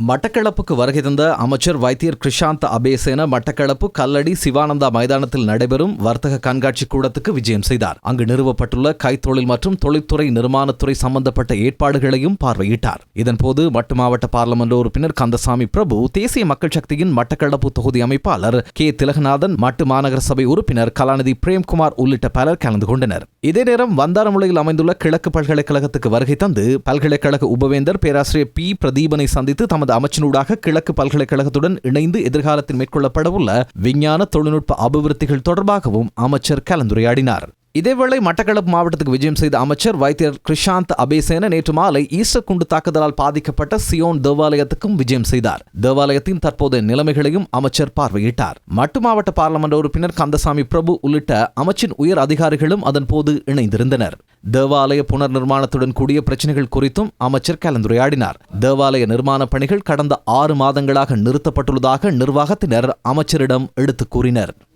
மட்டக்களப்புக்கு வருகை தந்த அமைச்சர் வைத்தியர் கிருஷாந்த் அபேசேன மட்டக்களப்பு கல்லடி சிவானந்தா மைதானத்தில் நடைபெறும் வர்த்தக கண்காட்சி கூடத்துக்கு விஜயம் செய்தார். அங்கு நிறுவப்பட்டுள்ள கைத்தொழில் மற்றும் தொழில்துறை நிர்மாணத்துறை சம்பந்தப்பட்ட ஏற்பாடுகளையும் பார்வையிட்டார். இதன்போது மட்டு மாவட்ட பாராளுமன்ற உறுப்பினர் கந்தசாமி பிரபு தேசிய மக்கள் சக்தியின் மட்டக்களப்பு தொகுதி அமைப்பாளர் கே. திலகநாதன் மட்டு மாநகர சபை உறுப்பினர் கலாநிதி பிரேம்குமார் உள்ளிட்ட பலர் கலந்து கொண்டனர். இதே நேரம் வந்தாரமுலையில் அமைந்துள்ள கிழக்கு பல்கலைக்கழகத்துக்கு வருகை தந்து பல்கலைக்கழக உபவேந்தர் பேராசிரியர் பி. பிரதீபனை சந்தித்து தமது அமைச்சினூடாக கிழக்கு பல்கலைக்கழகத்துடன் இணைந்து எதிர்காலத்தில் மேற்கொள்ளப்படவுள்ள விஞ்ஞான தொழில்நுட்ப அபிவிருத்திகள் தொடர்பாகவும் அமைச்சர் கலந்துரையாடினார். இதேவேளை மட்டக்களப்பு மாவட்டத்துக்கு விஜயம் செய்த அமைச்சர் வைத்தியர் கிருஷாந்த் அபேசேன நேற்று மாலை ஈஸ்டர் குண்டு தாக்குதலால் பாதிக்கப்பட்ட சியோன் தேவாலயத்துக்கும் விஜயம் செய்தார். தேவாலயத்தின் தற்போதைய நிலைமைகளையும் அமைச்சர் பார்வையிட்டார். மட்டு மாவட்ட பாராளுமன்ற உறுப்பினர் கந்தசாமி பிரபு உள்ளிட்ட அமைச்சின் உயர் அதிகாரிகளும் அதன்போது இணைந்திருந்தனர். தேவாலய புனர் நிர்மாணத்துடன் கூடிய பிரச்சனைகள் குறித்தும் அமைச்சர் கலந்துரையாடினார். தேவாலய நிர்மாண பணிகள் கடந்த ஆறு மாதங்களாக நிறுத்தப்பட்டுள்ளதாக நிர்வாகத்தினர் அமைச்சரிடம் எடுத்துக் கூறினர்.